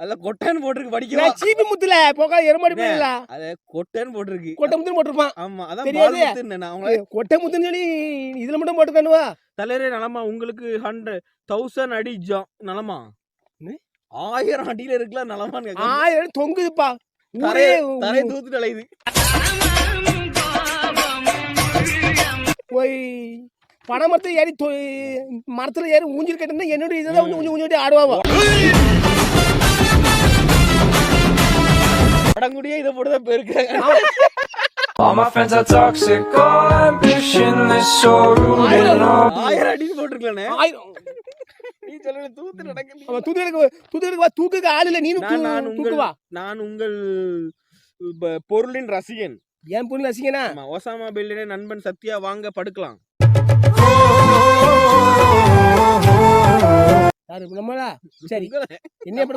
அதுல கொட்டைன்னு போட்டிருக்கு படிக்கவா நான் சீப்பி முத்துல போக்கா எருமாடி போயிடல அது கொட்டைன்னு போட்டிருக்கு. கொட்டை முத்துன்னு போட்டிருப்பான். ஆமா அதான் தெரியாது. அவங்கள கொட்டை முத்துன்னு சொல்லி இதுல மட்டும் போட்டுக்கணுவா தலைவரே நலமா உங்களுக்கு ஹண்ட்ரட் தௌசண்ட் அடி ஜா நலமா? ஆயிரம் அடியில இருக்கலாம் நலமான்னு. ஆயிரம் தொங்குதுப்பா. ஊரே தரைய தரைய தூத்துட்டு அலையுது. போய் பனை மரத்தை ஏறி மரத்துல ஏறி ஊஞ்சல் கட்டினா என்னோட இதை வந்து ஊஞ்சி ஊஞ்சி ஆடுவாவா படங்குடியே இதை போட்டுதான் போயிருக்காங்க All my friends are toxic, all ambitionless, so rude and all. ஆயிரம் அடின்னு போட்டிருக்கலானே. ஆயிரம். நீ சொல்ல தூத்து நடக்க அவன் தூத்துக்கு தூத்துக்கு வா தூக்குக்கு ஆள் இல்ல நீனு உங்கள் தூக்குவா? நான் உங்கள் ப- பொருளின் ரசிகன். என் பொண்ணு ரசிகனா? ஆமா ஒசாமா பில்லின நண்பன் சத்யா வாங்க படுக்கலாம். யாரு நம்மளா சரி. உங்களை- என்ன